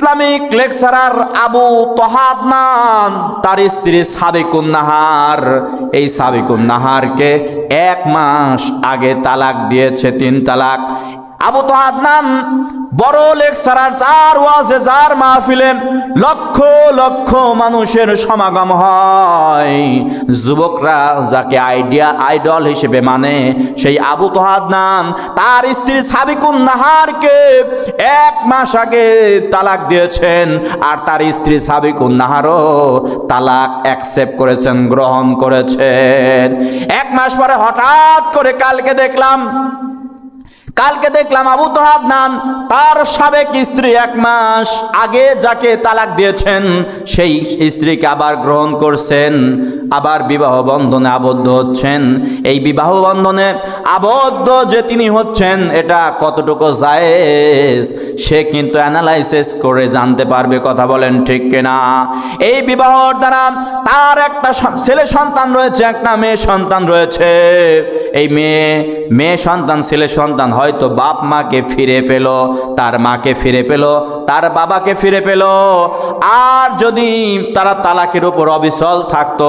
Islamic lecturer Abu তহাদনান তার স্ত্রী সাবিকুন নাহার এই সাবিকুন নাহারকে এক মাস আগে তালাক দিয়েছে, তিন তালাক। আবু তহাদনান বড় লেকচারার চার ওয়াজে যার মাহফিলে লক্ষ লক্ষ মানুষের সমাগম হয়। যুবকরা যাকে আইডিয়া, আইডল হিসেবে মানে সেই আবু তহাদনান তার স্ত্রী সাবিকুন নাহারকে এক মাস আগে তালাক দিয়েছেন আর তার স্ত্রী সাবিকুন নাহারও তালাক অ্যাকসেপ্ট করেছেন, গ্রহণ করেছেন। এক মাস পরে হঠাৎ করে কালকে দেখলাম কালকে দেখলাম আবু তোহাদ নান তার সাবেক স্ত্রী এক মাস আগে যাকে তালাক দিয়েছেন, সেই স্ত্রীকে আবার গ্রহণ করছেন, আবার বিবাহ বন্ধনে আবদ্ধ হচ্ছেন। এই বিবাহ বন্ধনে আবদ্ধ যে তিনি হচ্ছেন, এটা কতটুকু জায়েজ, সে কিন্তু অ্যানালাইসিস করে জানতে পারবে কথা বলেন ঠিক কিনা। এই বিবাহর দ্বারা তার একটা ছেলে সন্তান রয়েছে, একটা মেয়ে সন্তান রয়েছে। এই মেয়ে মেয়ে সন্তান, ছেলে সন্তান হয়তো বাপ মাকে ফিরে পেল, তার মাকে ফিরে পেল, তার বাবাকে ফিরে পেল। আর যদি তারা তালাকের উপর অবিচল থাকতো,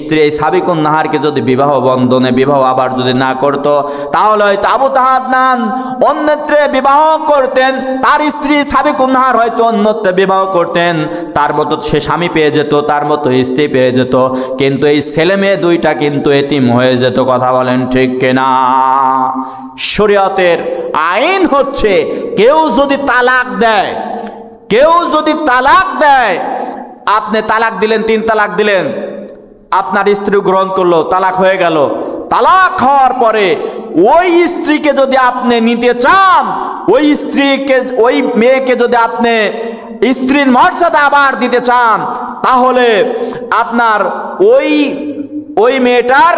স্ত্রী এই সাবিকুন নাহারকে যদি বিবাহ বন্ধনে বিবাহ আবার যদি না করত, তাহলে হয়তো আবু তাহাদ নান অন্যত্রে বিবাহ করতেন, তার স্ত্রী সাবিকুন নাহার হয়তো অন্যত্রে বিবাহ করতেন। তার মতো সে স্বামী পেয়ে যেত, তার মতো স্ত্রী পেয়ে যেত, কিন্তু এই ছেলে মেয়ে দুইটা কিন্তু এতিম হয়ে যেত, কথা বলেন ঠিক কিনা? শরীয়তের আইন হচ্ছে কেউ যদি তালাক দেয়, কেউ যদি তালাক দেয়, আপনি তালাক দিলেন, তিন তালাক দিলেন, আপনার স্ত্রী গ্রহণ করল, তালাক হয়ে গেল। তালাক হওয়ার পরে ওই স্ত্রীকে যদি আপনি নিতে চান, ওই স্ত্রীকে, ওই মেয়েকে যদি আপনি স্ত্রীর মর্যাদা আবার দিতে চান, তাহলে আপনার ওই ওই মেয়েটার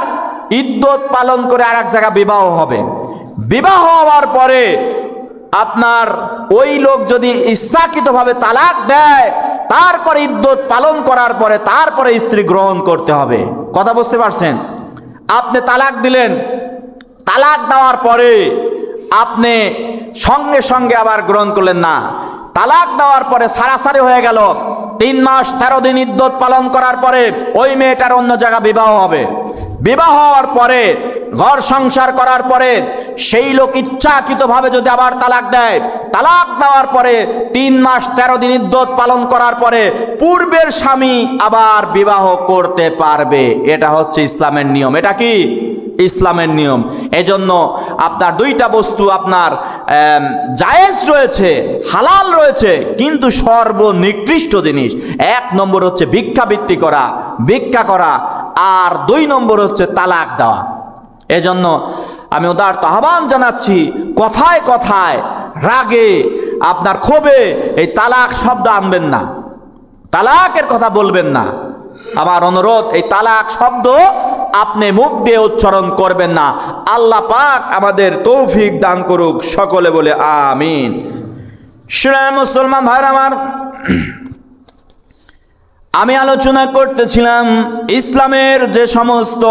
ইদ্যত পালন করে আর এক জায়গায় বিবাহ হবে। বিবাহ হওয়ার পরে আপনার ওই লোক যদি ইচ্ছাকৃতভাবে তালাক দেয়, তারপরে ইদ্যত পালন করার পরে তারপরে স্ত্রী গ্রহণ করতে হবে। কথা বুঝতে পারছেন? আপনি তালাক দিলেন, তালাক দেওয়ার পরে আপনি সঙ্গে সঙ্গে আবার গ্রহণ করলেন না। তালাক দেওয়ার পরে সারাসারি হয়ে গেল, তিন মাস তেরো দিন ইদ্যত পালন করার পরে ওই মেয়েটার অন্য জায়গা বিবাহ হবে। বিবাহ হওয়ার পরে, ঘর সংসার করার পরে, সেই লোক ইচ্ছাকৃতভাবে যদি আবার তালাক দেয়, তালাক দেওয়ার পরে তিন মাস তেরো দিন ইদ্যত পালন করার পরে পূর্বের স্বামী আবার বিবাহ করতে পারবে। এটা হচ্ছে ইসলামের নিয়ম। এটা কি? ইসলামের নিয়ম। এজন্য আপনার দুইটা বস্তু আপনার জায়েজ রয়েছে, হালাল রয়েছে, কিন্তু সর্বনিকৃষ্ট জিনিস। এক নম্বর হচ্ছে ভিক্ষাবৃত্তি করা। ভিক্ষা করা আর দুই নম্বর হচ্ছে তালাক দেওয়া। এজন্য আমি উদার আহ্বান জানাচ্ছি, কথায় কথায়, রাগে, আপনার ক্ষোভে এই তালাক শব্দ আনবেন না। তালাকের কথা বলবেন না। আমার অনুরোধ, এই তালাক শব্দ আপনি মুখ দিয়ে উচ্চারণ করবেন না। আল্লাহ পাক আমাদের তৌফিক দান করুক সকলে বলে আমিন। শ্রেয় মুসলমান ভাইর আমার আমি আলোচনা করতেছিলাম ইসলামের যে সমস্ত,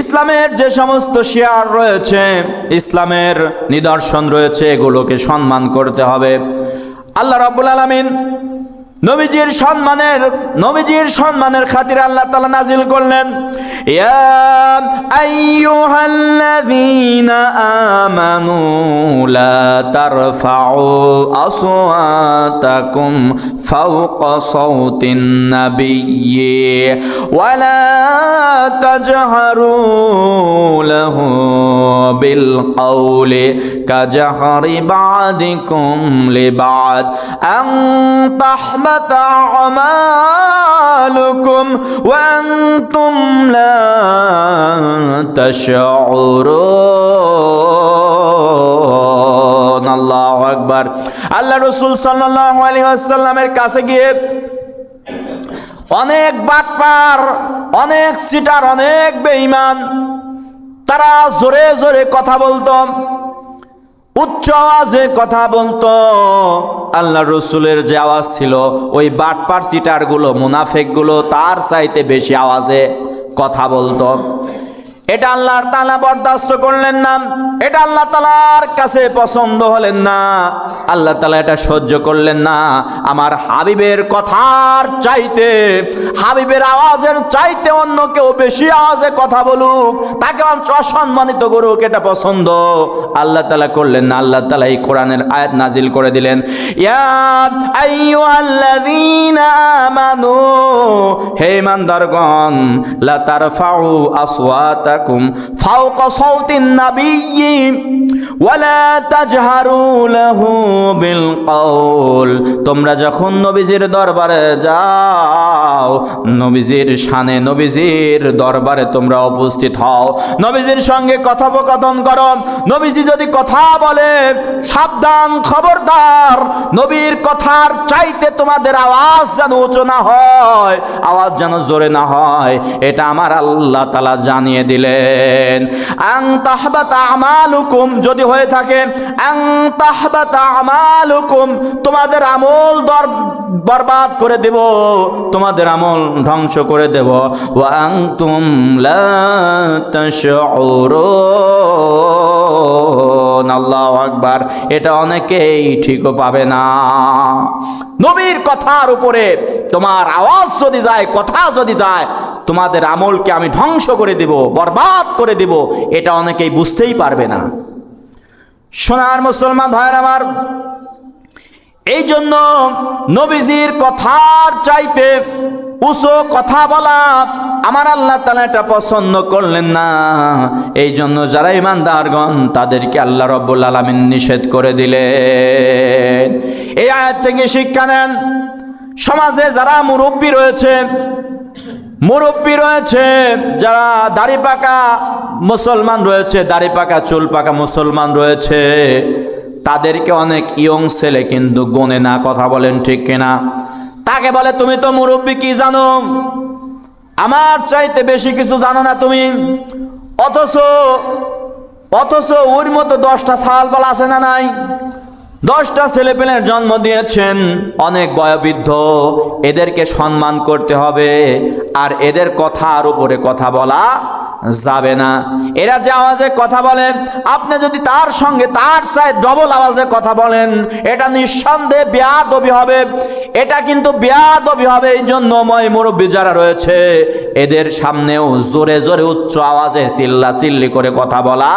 ইসলামের যে সমস্ত শেয়ার রয়েছে, ইসলামের নিদর্শন রয়েছে, এগুলোকে সম্মান করতে হবে। আল্লাহ রাব্বুল আলামিন নবীজির সম্মানের নবীজির সম্মানের খাতির আল্লাহ তাআলা নাজিল করলেন আমানু লা তারফাউ আসওয়াতাকুম ফাওকা সাওতিন নাবিয়্যি ওয়ালা তাজহারু লাহু বিল কওলি কাজহারি বা'দিকুম লিবা'দ আন তাহবাত أعمالكم وأنتم لا تشعرون الله أكبر আল্লাহ রসুল সাল্লাল্লাহু আলাইহি ওয়াসাল্লামের কাছে গিয়ে অনেক বাটপার অনেক সিটার অনেক বেঈমান তারা জোরে জোরে কথা বলতো, উচ্চ আওয়াজে কথা বলতো। আল্লাহ রসুলের যে আওয়াজ ছিল, ওই বাটপার সিটারগুলো গুলো মুনাফেকগুলো তার চাইতে বেশি আওয়াজে কথা বলতো। এটা আল্লাহ তালা বরদাস্ত করলেন না। এটা আল্লাহ তালার কাছে পছন্দ হলেন না। আল্লাহ তালা এটা সহ্য করলেন না। আমার হাবিবের কথার চাইতে, হাবিবের আওয়াজের চাইতে অন্য কেউ বেশি আওয়াজে কথা বলুক, তাকে অসম্মানিত করুক, এটা পছন্দ। আল্লাহ তালা করলেন না। আল্লাহ তালা এই কোরআনের আয়াত নাজিল করে দিলেন। হে ইমানদারগণ, লা তারফাউ আসওয়াতাকুম ফাওকা সাউতিন নাবিয়্যি ওয়ালা তাজহারু বিল তোমরা যখন নবীজির দরবারে যাও, নবীজির শানে নবীজির দরবারে তোমরা উপস্থিত হও। নবীজির সঙ্গে কথোপকথন করো। নবীজি যদি কথা বলে, সাবধান, খবরদার, নবীর কথার চাইতে তোমাদের আওয়াজ যেন উঁচু না হয়, আওয়াজ যেন জোরে না হয়, এটা আমার আল্লাহ তালা জানিয়ে দিলেন। আং তাহবাতা আমালুকুম, যদি হয়ে থাকে তোমাদের আমল দর বরবাদ করে দেব, তোমাদের আমল ধ্বংস করে দেব। ওয়াং তুম আল্লাহু আকবার, এটা অনেকেই ঠিকও পাবে না। নবীর কথার উপরে তোমার আওয়াজ যদি যায়, কথা যদি যায়, তোমাদের আমলকে আমি ধ্বংস করে দেব, বরবাদ করে দেব, এটা অনেকেই বুঝতেই পারবে না। সোনার মুসলমান ভাইয়ের আমার এই জন্য নবীজির কথার চাইতে উঁচু কথা বলা আমার আল্লাহ তালা এটা পছন্দ করলেন না। এই জন্য যারা ইমানদারগণ তাদেরকে আল্লাহ রব্বুল আলমিন নিষেধ করে দিলেন। এই আয়াত থেকে শিক্ষা নেন, সমাজে যারা মুরব্বী রয়েছে মুরব্বী রয়েছে, যারা দাড়ি পাকা মুসলমান রয়েছে, দাড়ি পাকা, চুল পাকা মুসলমান রয়েছে। তাদেরকে অনেক ইয়ং ছেলে কিন্তু গনে না কথা বলেন ঠিক কিনা? তাকে বলে, তুমি তো মুরব্বী, কি জানো? আমার চাইতে বেশি কিছু জানো না তুমি। অথচ অথচ ওর মতো দশটা সাল বলা আছে না নাই? দশটা ছেলেপেলের জন্ম দিয়েছেন। অনেক বয়োবৃদ্ধ। এদেরকে সম্মান করতে হবে। আর এদের কথার উপরে কথা বলা যাবে না। এরা যে আওয়াজে কথা বলে আপনি যদি তার সঙ্গে তার চাই ডবল আওয়াজে কথা বলেন, এটা নিঃসন্দেহে বেয়াদবি হবে। এটা কিন্তু বেয়াদবি হবে। এই জন্য ময় মুরব্বী যারা রয়েছে, এদের সামনেও জোরে জোরে উচ্চ আওয়াজে চিল্লা চিল্লি করে কথা বলা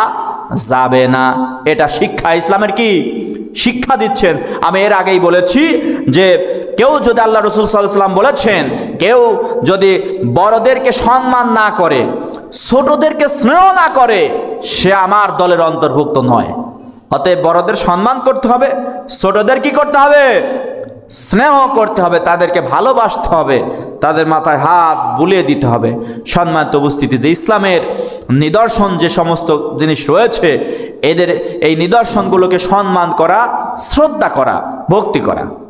যাবে না। এটা শিক্ষা ইসলামের কি? শিক্ষা দিচ্ছেন। আমি এর আগেই বলেছি যে কেউ যদি আল্লাহ রসুল সাল্লাম বলেছেন, কেউ যদি বড়দেরকে সম্মান না করে, ছোটদেরকে স্নেহ না করে, সে আমার দলের অন্তর্ভুক্ত নয়। অতএব বড়দের সম্মান করতে হবে, ছোটদের কি করতে হবে? স্নেহ করতে হবে, তাদেরকে ভালোবাসতে হবে, তাদের মাথায় হাত বুলিয়ে দিতে হবে। সম্মানিত উপস্থিতিতে ইসলামের নিদর্শন যে সমস্ত জিনিস রয়েছে, এদের এই নিদর্শনগুলোকে সম্মান করা, শ্রদ্ধা করা, ভক্তি করা।